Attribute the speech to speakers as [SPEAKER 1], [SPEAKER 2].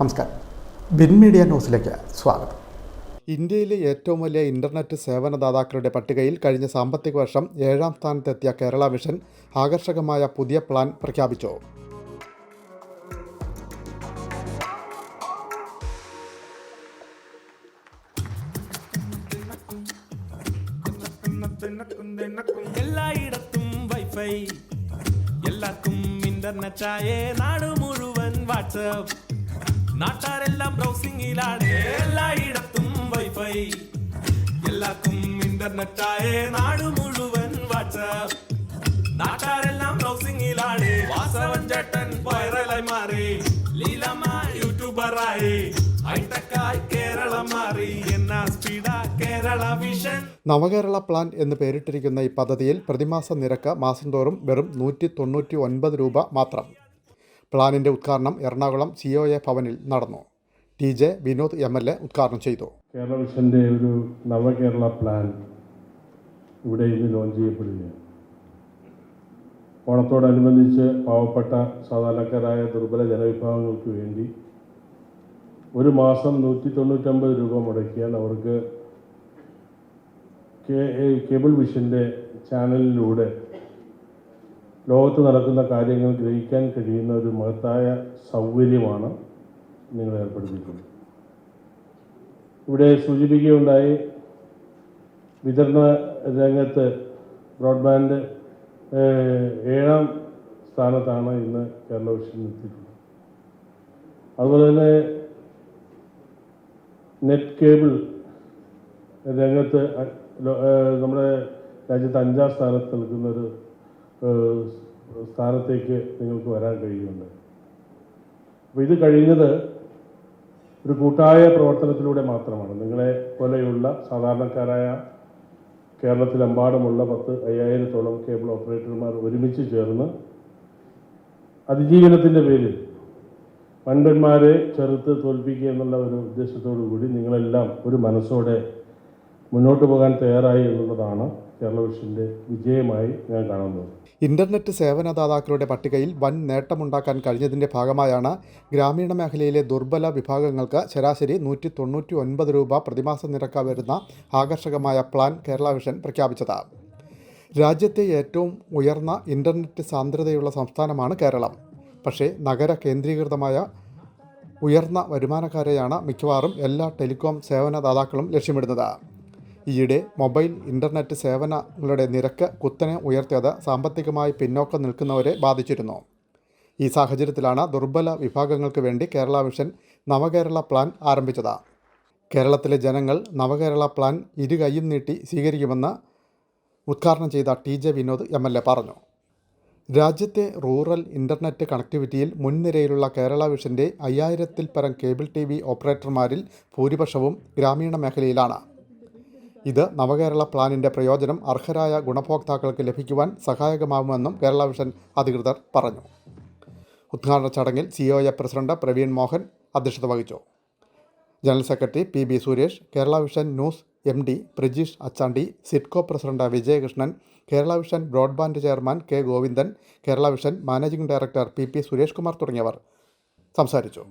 [SPEAKER 1] നമസ്കാരം. Bin media ന്യൂസിലേക്ക് സ്വാഗതം. ഇന്ത്യയിലെ ഏറ്റവും വലിയ ഇന്റർനെറ്റ് സേവനദാതാക്കളുടെ പട്ടികയിൽ കഴിഞ്ഞ സാമ്പത്തിക വർഷം ഏഴാം സ്ഥാനത്തെത്തിയ കേരള മിഷൻ ആകർഷകമായ പുതിയ പ്ലാൻ പ്രഖ്യാപിച്ചു.
[SPEAKER 2] എല്ലായിടത്തും വൈഫൈ. എല്ലാവർക്കും ഇന്റർനെറ്റായേ നാട് മുഴുവൻ വാട്സപ്പ് നാട്ടാരെല്ലാം ബ്രൗസിംഗിലാണ് എല്ലായിടത്തും വൈഫൈ എല്ലാവർക്കും ഇന്റർനെറ്റായേ നാട് മുഴുവൻ വാട്സാപ്പ് നാട്ടാരെല്ലാം ബ്രൗസിംഗിലാണ് വാസവൻ ചേട്ടൻ വൈറലായി മാറി. ലീലമ്മ യൂട്യൂബറായി ഹൈടെക്കായി മാറി. എന്നാ സ്പീഡാ കേരള വിഷൻ
[SPEAKER 1] നവകേരള പ്ലാൻ എന്ന് പേരിട്ടിരിക്കുന്ന ഈ പദ്ധതിയിൽ പ്രതിമാസ നിരക്ക് മാസം തോറും വെറും നൂറ്റി തൊണ്ണൂറ്റി ഒൻപത് രൂപ മാത്രം. പ്ലാനിന്റെ ഉദ്ഘാടനം എറണാകുളം സി ഒ എ ഭവനിൽ നടന്നു. T J Vinod M L A ഉദ്ഘാടനം ചെയ്തു.
[SPEAKER 3] കേരള വിഷന്റെ ഒരു നവകേരള പ്ലാൻ ഇവിടെ ഇന്ന് ലോഞ്ച് ചെയ്യപ്പെടുകയാണ്. ഓണത്തോടനുബന്ധിച്ച് പാവപ്പെട്ട സാധാരണക്കാരായ ദുർബല ജനവിഭാഗങ്ങൾക്ക് വേണ്ടി ഒരു മാസം നൂറ്റി തൊണ്ണൂറ്റമ്പത് രൂപ മുടക്കിയാൽ അവർക്ക് കേബിൾ വിഷന്റെ ചാനലിലൂടെ ലോകത്ത് നടക്കുന്ന കാര്യങ്ങൾ ഗ്രഹിക്കാൻ കഴിയുന്ന ഒരു മഹത്തായ സൗകര്യമാണ് നിങ്ങൾ ഏർപ്പെടുത്തിയിട്ടുള്ളത്. ഇവിടെ സൂചിപ്പിക്കുകയുണ്ടായി വിതരണ രംഗത്ത് ബ്രോഡ്ബാൻഡ് ഏഴാം സ്ഥാനത്താണ് ഇന്ന് കേരള വിഷൻ എത്തിയിട്ടുള്ളത്. അതുപോലെ തന്നെ നെറ്റ് കേബിൾ രംഗത്ത് നമ്മുടെ രാജ്യത്ത് അഞ്ചാം സ്ഥാനത്ത് നിൽക്കുന്ന ഒരു ഏഹ്, സ്ഥാനത്തേക്ക് നിങ്ങൾക്ക് വരാൻ കഴിയുന്നുണ്ട് അപ്പോൾ ഇത് കഴിഞ്ഞത് ഒരു കൂട്ടായ പ്രവർത്തനത്തിലൂടെ മാത്രമാണ്. നിങ്ങളെ പോലെയുള്ള സാധാരണക്കാരായ കേരളത്തിലെമ്പാടുമുള്ള പത്ത് അയ്യായിരത്തോളം കേബിൾ ഓപ്പറേറ്റർമാർ ഒരുമിച്ച് ചേർന്ന് അതിജീവനത്തിന്റെ പേരിൽ പണ്ടന്മാരെ ചെറുത്ത് തോൽപ്പിക്കുക എന്നുള്ള ഒരു ഉദ്ദേശത്തോടു കൂടി നിങ്ങളെല്ലാം ഒരു മനസ്സോടെ മുന്നോട്ട് പോകാൻ തയ്യാറായി എന്നുള്ളതാണ് കേരള വിഷന്റെ വിജയമായി ഞാൻ കാണുന്നത്
[SPEAKER 1] ഇന്റർനെറ്റ് സേവനദാതാക്കളുടെ പട്ടികയിൽ വൻ നേട്ടമുണ്ടാക്കാൻ കഴിഞ്ഞതിന്റെ ഭാഗമായാണ് ഗ്രാമീണ മേഖലയിലെ ദുർബല വിഭാഗങ്ങൾക്ക് ശരാശരി നൂറ്റി തൊണ്ണൂറ്റി ഒൻപത് രൂപ പ്രതിമാസ നിരക്ക വരുന്ന ആകർഷകമായ പ്ലാൻ കേരള വിഷൻ പ്രഖ്യാപിച്ചത്. രാജ്യത്തെ ഏറ്റവും ഉയർന്ന ഇന്റർനെറ്റ് സാന്ദ്രതയുള്ള സംസ്ഥാനമാണ് കേരളം. പക്ഷേ നഗര കേന്ദ്രീകൃതമായ ഉയർന്ന വരുമാനക്കാരെയാണ് മിക്കവാറും എല്ലാ ടെലികോം സേവനദാതാക്കളും ലക്ഷ്യമിടുന്നത്. ഈയിടെ മൊബൈൽ ഇന്റർനെറ്റ് സേവനങ്ങളുടെ നിരക്ക് കുത്തനെ ഉയർത്തിയത് സാമ്പത്തികമായി പിന്നോക്കം നിൽക്കുന്നവരെ ബാധിച്ചിരുന്നു. ഈ സാഹചര്യത്തിലാണ് ദുർബല വിഭാഗങ്ങൾക്ക് വേണ്ടി കേരള മിഷൻ നവകേരള പ്ലാൻ ആരംഭിച്ചത്. കേരളത്തിലെ ജനങ്ങൾ നവകേരള പ്ലാൻ ഇരു കൈയും നീട്ടി സ്വീകരിക്കുമെന്ന് ഉദ്ഘാടനം ചെയ്ത T J Vinod M L A പറഞ്ഞു. രാജ്യത്തെ റൂറൽ ഇന്റർനെറ്റ് കണക്ടിവിറ്റിയിൽ മുൻനിരയിലുള്ള കേരള വിഷന്റെ അയ്യായിരത്തിൽ പരം കേബിൾ ടി വി ഓപ്പറേറ്റർമാരിൽ ഭൂരിപക്ഷവും ഗ്രാമീണ മേഖലയിലാണ്. ഇത് നവകേരള പ്ലാനിന്റെ പ്രയോജനം അർഹരായ ഗുണഭോക്താക്കൾക്ക് ലഭിക്കുവാൻ സഹായകമാകുമെന്നും കേരള വിഷൻ അധികൃതർ പറഞ്ഞു. ഉദ്ഘാടന ചടങ്ങിൽ C O A president Praveen Mohan അധ്യക്ഷത വഹിച്ചു. General secretary P B Suresh Kerala vision news M D Prajeesh Achandi Sidco president Vijayakrishnan Kerala vision broadband chairman K Govindan Kerala vision managing director P P Suresh Kumar തുടങ്ങിയവർ സംസാരിച്ചു.